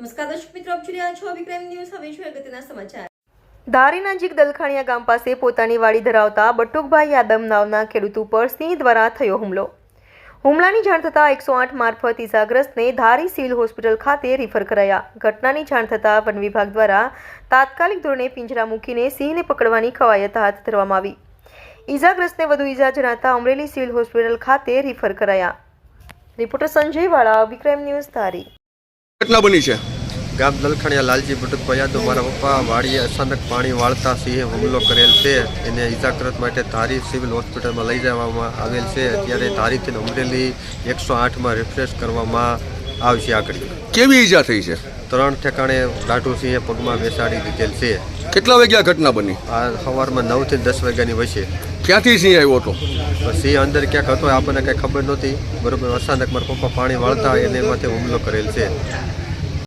નમસ્કાર દર્શક મિત્રો, આપ જોઈ રહ્યા છો વિક્રમ ન્યૂઝ. હવે જોઈએ સમાચાર. ધારી નજીક દલખાણિયા ગામ પાસે પોતાની વાડી ધરાવતા બટુકભાઈ યાદવ નામના ખેડૂત ઉપર સિંહ દ્વારા થયો હુમલો. હુમલાની જાણ થતાં એકસો આઠ મારફત ઇજાગ્રસ્તને ધારી સિવિલ હોસ્પિટલ ખાતે રિફર કરાયા. ઘટનાની જાણ થતાં વન વિભાગ દ્વારા તાત્કાલિક ધોરણે પિંજરા મૂકીને સિંહને પકડવાની કવાયત હાથ ધરવામાં આવી. ઇજાગ્રસ્તને વધુ ઇજા જણાતા અમરેલી સિવિલ હોસ્પિટલ ખાતે રિફર કરાયા. રિપોર્ટર સંજય વાળા વિક્રમ ન્યૂઝ ધારી. ઘટના બની છે? ગામ દલખણિયા લાલજી બટુકભાઈ યાદવ મારા પપ્પા વાડીએ અચાનક પાણી વાળતા સિંહે હુમલો કરેલ છે. એને ઇજાગ્રસ્ત માટે ધારી સિવિલ હોસ્પિટલમાં લઈ જવામાં આવેલ છે. અત્યારે ધારીથી અમરેલી એકસો આઠમાં રિફ્રેશ કરવામાં આવશે આગળ. કેવી ઈજા થઈ છે? ત્રણ ઠેકાણે લાઠુ સિંહે પગમાં બેસાડી દીધેલ છે. કેટલા વાગ્યા ઘટના બની? આ સવારમાં નવથી દસ વાગ્યાની વચ્ચે. ક્યાંથી સિંહ આવ્યો હતો? સિંહ અંદર ક્યાંક હતો આપણને કંઈ ખબર નહોતી. બરોબર અચાનક મારા પપ્પા પાણી વાળતા એને એમાંથી હુમલો કરેલ છે.